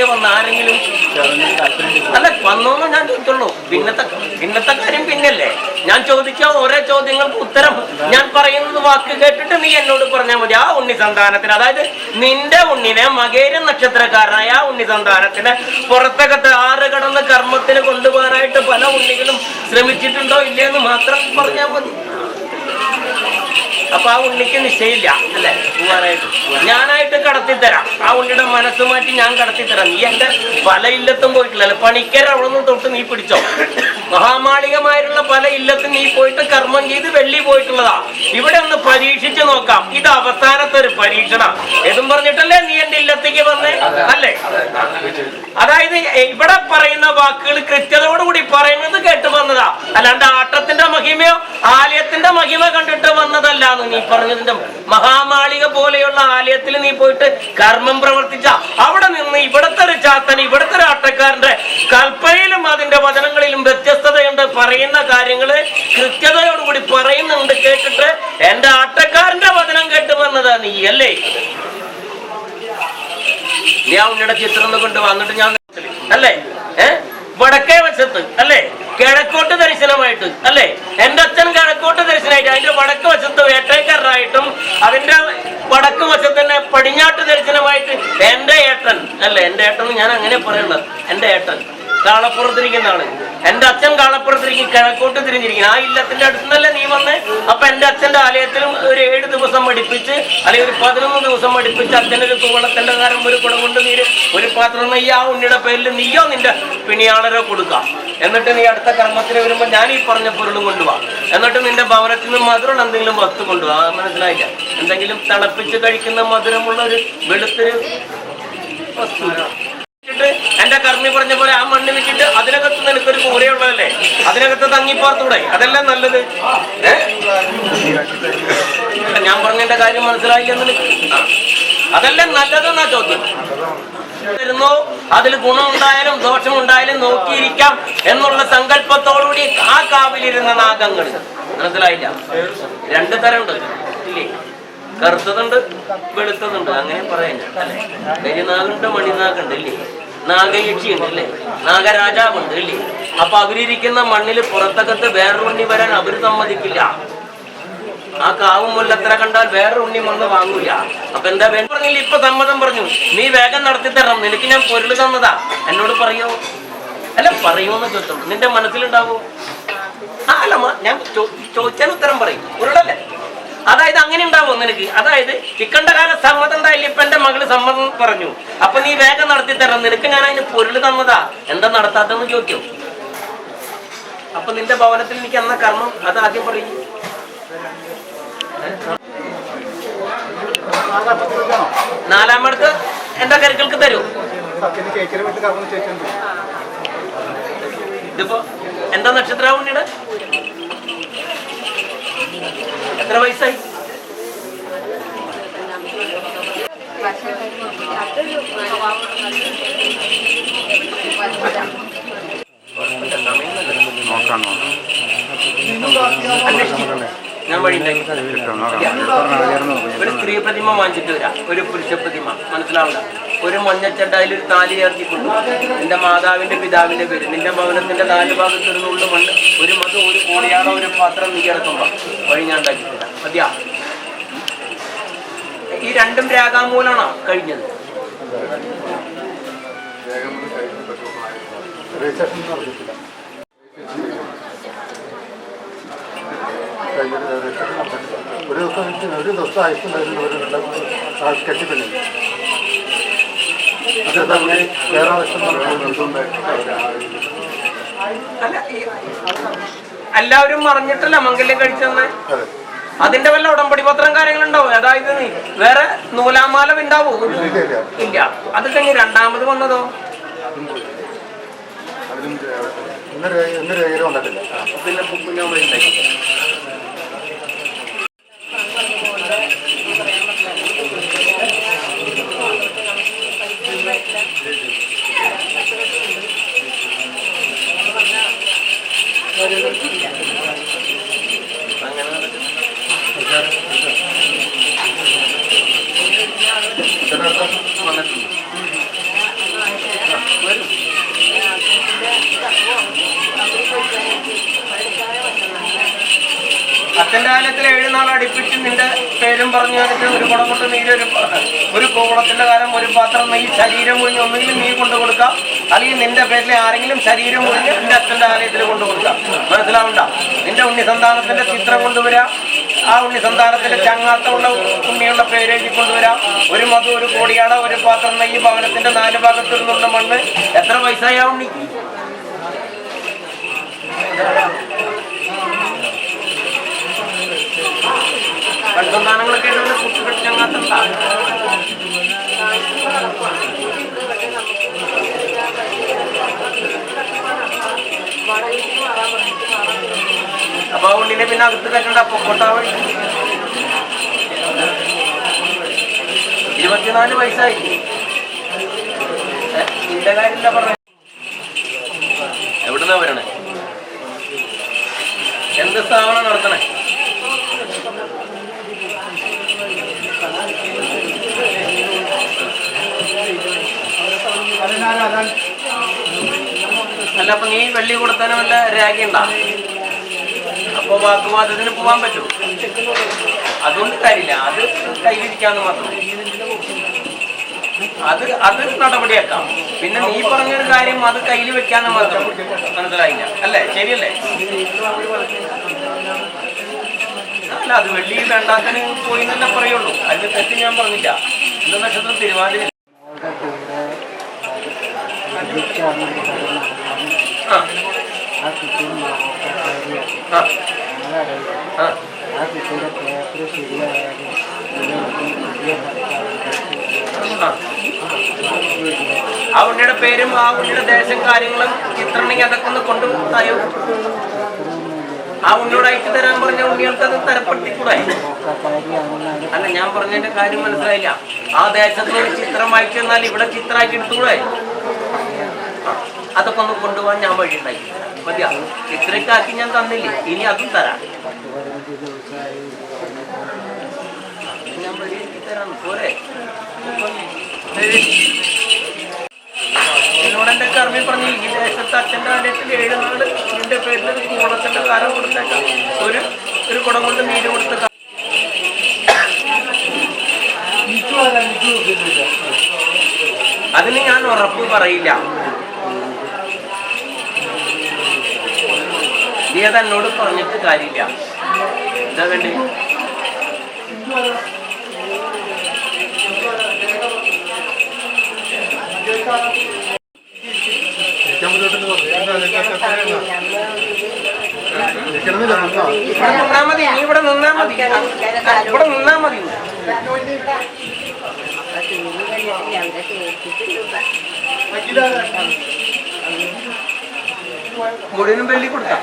പറഞ്ഞു വന്ന ആരെങ്കിലും? അല്ല വന്നോന്ന് ഞാൻ ചോദിച്ചുള്ളൂ പിന്നത്തെ പിന്നത്തെ കാര്യം പിന്നല്ലേ? ഞാൻ ചോദിച്ച ഓരോ ചോദ്യങ്ങൾക്ക് ഉത്തരം. ഞാൻ പറയുന്നത് വാക്ക് കേട്ടിട്ട് നീ എന്നോട് പറഞ്ഞാൽ മതി. ആ ഉണ്ണി സന്താനത്തിന് അതായത് നിന്റെ ഉണ്ണിനെ മകേര നക്ഷത്രക്കാരനായ ആ ഉണ്ണി സന്താനത്തിന് പുറത്തകത്ത് ആറ് കടന്ന് കർമ്മത്തിന് കൊണ്ടുപോകാനായിട്ട് പല ഉണ്ണികളും ശ്രമിച്ചിട്ടുണ്ടോ ഇല്ലയെന്ന് മാത്രം പറഞ്ഞാൽ മതി. അപ്പൊ ആ ഉണ്ണിക്ക് നിശ്ചയില്ല അല്ലെ? പോവാനായിട്ട്. ഞാനായിട്ട് കടത്തി തരാം. ആ ഉണ്ണിയുടെ മനസ്സ് മാറ്റി ഞാൻ കടത്തി തരാം. നീ എന്റെ പല ഇല്ലത്തും പോയിട്ടില്ല പണിക്കർ അവിടെ നിന്ന് തൊട്ട് നീ പിടിച്ചോ. മഹാമാളികമായിട്ടുള്ള പല ഇല്ലത്തും നീ പോയിട്ട് കർമ്മം ചെയ്ത് വെള്ളി പോയിട്ടുള്ളതാ. ഇവിടെ ഒന്ന് പരീക്ഷിച്ചു നോക്കാം. ഇത് അവസാനത്തെ ഒരു പരീക്ഷണം. എതും പറഞ്ഞിട്ടല്ലേ നീ എന്റെ ഇല്ലത്തേക്ക് വന്നേ? അല്ലേ? അതായത് ഇവിടെ പറയുന്ന വാക്കുകൾ കൃത്യതയോടുകൂടി പറയുന്നത് കേട്ട് വന്നതാ അല്ലാണ്ട് ആട്ടത്തിന്റെ മഹിമയോ ആലയത്തിന്റെ മഹിമ കണ്ടിട്ട് വന്നതല്ല നീ പറഞ്ഞതിന്റെ മഹാമാളിക പോലെയുള്ള ആലയത്തിൽ നീ പോയിട്ട് കർമ്മം പ്രവർത്തിച്ച അവിടെ നിന്ന് ഇവിടത്തെ ഒരു ചാത്തൻ ഇവിടത്തെ ഒരു ആട്ടക്കാരന്റെ കൽപ്പനയിലും അതിന്റെ വചനങ്ങളിലും വ്യത്യസ്തതയുണ്ട്. പറയുന്ന കാര്യങ്ങൾ കൃത്യതയോടുകൂടി പറയുന്നുണ്ട് കേട്ടിട്ട് എന്റെ ആട്ടക്കാരന്റെ വചനം കേട്ട് വന്നതാ നീ അല്ലേ? ആ ഉണ്ണിയുടെ ചിത്രം കൊണ്ട് വന്നിട്ട് ഞാൻ അല്ലേ? ഏ? വടക്കേ വശത്ത് അല്ലേ? കിഴക്കോട്ട് ദർശനമായിട്ട് അല്ലേ? എന്റെ അച്ഛൻ കിഴക്കോട്ട് ദർശനമായിട്ട് അതിന്റെ വടക്ക് വശത്ത് വേട്ടേക്കാരനായിട്ടും അതിന്റെ വടക്ക് വശത്ത് തന്നെ പടിഞ്ഞാട്ട് ദർശനമായിട്ട് എന്റെ ഏട്ടൻ അല്ലേ? എന്റെ ഏട്ടൻ ഞാൻ അങ്ങനെ പറയുന്നത് എന്റെ ഏട്ടൻ കാളപ്പുറത്തിരിക്കുന്ന ആൾ എന്റെ അച്ഛൻ കാളപ്പുറത്തിരിക്കും കിഴക്കോട്ട് തിരിഞ്ഞിരിക്കുന്നു ആ ഇല്ലത്തിന്റെ അടുത്തുനിന്നല്ലേ നീ വന്ന്? അപ്പൊ എന്റെ അച്ഛന്റെ ആലയത്തിലും ഒരു ഏഴ് പഠിപ്പിച്ച് അല്ലെങ്കിൽ ഒരു പതിനൊന്ന് ദിവസം പഠിപ്പിച്ച് അച്ഛനൊരു കുവളത്തിന്റെ കാരം ഒരു കുടം കൊണ്ട് നീര്. ഒരു പാത്രം നെയ്യാ ഉണ്ണിയുടെ പേരിൽ നീയോ നിന്റെ പിണിയാളരോ കൊടുക്കാം. എന്നിട്ട് നീ അടുത്ത കർമ്മത്തിന് വരുമ്പോൾ ഞാൻ ഈ പറഞ്ഞ പൊരുളും കൊണ്ടുപോവാ എന്നിട്ട് നിന്റെ ഭവനത്തിൽ നിന്ന് മധുരം എന്തെങ്കിലും വസ്തു കൊണ്ടുപോവാ മനസ്സിലായില്ല? എന്തെങ്കിലും തിളപ്പിച്ച് കഴിക്കുന്ന മധുരമുള്ള ഒരു വെളുത്തൊരു വസ്തു എന്റെ കർമ്മി പറഞ്ഞ പോലെ ആ മണ്ണ് വെച്ചിട്ട് അതിനകത്ത് നിനക്കൊരു കൂരയുള്ളതല്ലേ അതിനകത്ത് തങ്ങിപ്പാർത്തൂടെ? അതല്ല നല്ലത്? ഞാൻ പറഞ്ഞതിന്റെ കാര്യം മനസ്സിലായില്ല. അതല്ലേ നല്ലതെന്നാ ചോദ്യം. വരുന്നോ അതിൽ ഗുണമുണ്ടായാലും ദോഷമുണ്ടായാലും നോക്കിയിരിക്കാം എന്നുള്ള സങ്കല്പത്തോടുകൂടി ആ കാവിലിരുന്ന നാഗങ്ങൾ. മനസ്സിലായില്ല? രണ്ടു തരമുണ്ട്. ഇല്ലേ? കറുത്തതുണ്ട് വെളുത്തതുണ്ട്. അങ്ങനെ പറയാൻ കരിനാഗുണ്ട് മണിനാഗുണ്ട് ഇല്ലേ? നാഗയക്ഷി ഉണ്ട് അല്ലേ നാഗരാജാവുണ്ട് ഇല്ലേ? അപ്പൊ അവരിയ്ക്കുന്ന മണ്ണിൽ പുറത്തകത്ത് വേറൊരു വരാൻ അവർ സമ്മതിക്കില്ല. ആ കാവും മുല്ല എത്ര കണ്ടാൽ വേറെ ഉണ്ണി വന്ന് വാങ്ങൂല. അപ്പൊ എന്താ വേണ്ട പറഞ്ഞില്ല ഇപ്പൊ സമ്മതം പറഞ്ഞു. നീ വേഗം നടത്തി തരണം. നിനക്ക് ഞാൻ പൊരുൾ തന്നതാ. എന്നോട് പറയോ. അല്ല പറയൂന്ന് ചോദിച്ചോളൂ നിന്റെ മനസ്സിലുണ്ടാവോ? ആ അല്ല ഞാൻ ചോദിച്ചാൽ ഉത്തരം പറയും. ഉരുളല്ലേ? അതായത് അങ്ങനെ ഉണ്ടാവോ നിനക്ക്? അതായത് ഇക്കണ്ട കാല സമ്മതം ഉണ്ടായില്ല? ഇപ്പൊ എന്റെ മകൾ സമ്മതം പറഞ്ഞു. അപ്പൊ നീ വേഗം നടത്തി തരണം. നിനക്ക് ഞാൻ അതിന് പൊരുൾ തന്നതാ. എന്താ നടത്താത്തെന്ന് ചോദിക്കോ. അപ്പൊ നിന്റെ ഭവനത്തിൽ എനിക്ക് എന്ന കർമ്മം അത് ആദ്യം പറയും. നാലാമടുത്ത് എന്റെ കരുക്കൾക്ക് തരൂ? ഇതിപ്പോ എന്താ നക്ഷത്ര ഉണ്ണിയുടെ? എത്ര വയസ്സായി? അന്വേഷിക്കും. ഞാൻ വഴി ഒരു സ്ത്രീ പ്രതിമ വാങ്ങിച്ചിട്ട് വരാം. ഒരു പുരുഷ പ്രതിമ. മനസ്സിലാവില്ല ഒരു മഞ്ഞച്ചട്ട ഒരു താലി ചേർത്തി കൊണ്ടു നിന്റെ മാതാവിന്റെ പിതാവിന്റെ പേര് നിന്റെ ഭവനത്തിന്റെ നാല് ഭാഗത്ത് ഒരു നുള്ളു മണ്ണ് ഒരു മത് ഒരു കോളിയാണോ ഒരു പാത്രം നീ ഇറക്കുമ്പോ വഴി ഞാൻ ഉണ്ടാക്കി തരാം. മതിയാ? ഈ രണ്ടും രാഗാമൂലാണോ കഴിഞ്ഞത്? രജിസ്ട്രേഷൻ ഒരു ദിവസം എനിക്ക് ഒരു ദിവസം അയച്ചിട്ടുണ്ടായിരുന്നു ഒരു വെള്ളം കെട്ടിപ്പിന്നില്ല അതെന്താ വേറെ എല്ലാവരും മറിഞ്ഞിട്ടല്ല മംഗല്യം കഴിച്ചെന്ന്? അതെ അതിന്റെ വല്ല ഉടമ്പടി പത്രം കാര്യങ്ങളുണ്ടാവും അതായത് നീ വേറെ നൂലാമാല ഉണ്ടാവോ ഇല്ല, അത് കഴിഞ്ഞ് രണ്ടാമത് വന്നതോ? ഇന്നൊരു ഇന്നൊരു രേഖ അച്ഛന്റെ കാലത്തിൽ ഏഴുനാൾ അടുപ്പിച്ച് നിന്റെ പേരും പറഞ്ഞു കഴിഞ്ഞിട്ട് ഒരു കുടമുട്ട് നീര് ഒരു ഒരു കുളത്തിന്റെ കാലം ഒരു പാത്രം നീ ശരീരം മുഴിഞ്ഞ് ഒന്നെങ്കിലും നീ കൊണ്ടു കൊടുക്കാം അല്ലെങ്കിൽ നിന്റെ പേരിൽ ആരെങ്കിലും ശരീരം ഒഴിഞ്ഞ് നിന്റെ അച്ഛന്റെ ആലയത്തിൽ കൊണ്ടു മനസ്സിലാവണ്ട നിന്റെ ഉണ്ണി സന്താനത്തിന്റെ ചിത്രം കൊണ്ടുവരാം ആ ഉണ്ണി സന്താനത്തിന്റെ ചങ്ങാത്തമുള്ള ഉണ്ണിയുള്ള പേരേക്ക് കൊണ്ടുവരാം ഒരു മധു ഒരു കോടിയാണ് ഒരു പാത്രം നെയ്യ് ഭവനത്തിന്റെ നാല് ഭാഗത്തു നിന്നുള്ള മണ്ണ്. എത്ര പൈസയാ ഉണ്ണിക്ക് സന്താനങ്ങളൊക്കെ ഉള്ള അപ്പൊ ഉണ്ണിനെ പിന്നെ അകത്ത് കെട്ടണ്ട പൊക്കോട്ടാ വഴി ഇരുപത്തിനാല് വയസ്സായി. നിന്റെ കാര്യമില്ല പറഞ്ഞ? എവിടുന്നാ വരണേ? എന്ത് സ്ഥാപനം നടത്തണേ? അല്ല അപ്പൊ നീ വെള്ളി കൊടുത്തതിന് വല്ല രേഖയുണ്ടാ അപ്പൊ വാക്കുവാദത്തിന് പോവാൻ പറ്റും. അതുകൊണ്ട് കാര്യമില്ല. അത് കയ്യിലിരിക്കാന്ന് മാത്രം. അത് അത് നടപടിയാക്കാം. പിന്നെ നീ പറഞ്ഞൊരു കാര്യം അത് കയ്യിൽ വെക്കാന്ന് മാത്രം. മനസ്സിലായില്ല. അല്ലേ? ശരിയല്ലേ? അല്ല അത് വെള്ളി വേണ്ടാത്തിന് പോയി തന്നെ പറയുള്ളൂ. അതിന്റെ തെറ്റ് ഞാൻ പറഞ്ഞില്ല. ഇന്ന് നക്ഷത്രം തിരുവാതിര ആ ഉണ്ണിയുടെ പേരും ആ ഉണ്ണിയുടെ ദേശം കാര്യങ്ങളും ചിത്രണെങ്കിൽ അതൊക്കെ ഒന്ന് കൊണ്ടുപോയോ ആ ഉണ്ണിയോട് അയച്ചു തരാൻ പറഞ്ഞ ഉണ്ണികൾക്ക് അത് തരപ്പെടുത്തിക്കൂടെ അല്ല ഞാൻ പറഞ്ഞതിന്റെ കാര്യം മനസ്സിലായില്ല. ആ ദേശത്ത് ഒരു ചിത്രം വായിച്ചു തന്നാൽ ഇവിടെ ചിത്രമാക്കി എടുത്തുകൂടെ? അതൊക്കെ ഒന്ന് കൊണ്ടുപോകാൻ ഞാൻ വഴി ഉണ്ടാക്കി മതിയാ ആക്കി ഞാൻ തന്നില്ലേ? ഇനി അതും തരാം. എന്നോട് എന്റെ കർമ്മി പറഞ്ഞു? ഈ ദേശത്ത് അച്ഛന്റെ കാര്യത്തിൽ ഏഴ് നാട് പേരിൽ ഒരു കുടത്തിന്റെ കാലം കൊടുത്തേക്കാം. ഒരു ഒരു കുടം കൊണ്ട് നീര് കൊടുത്ത അതിന് ഞാൻ ഉറപ്പ് പറയില്ല. നീ അത് എന്നോട് പറഞ്ഞിട്ട് കാര്യമില്ല. എന്താ വേണ്ടി? നിന്നോ ഇവിടെ നിന്നാ മതി നീ ഇവിടെ നിന്നാ മതി. ഇവിടെ നിന്നാ മതി. മുഴുവനും വെള്ളി കൊടുക്കാം.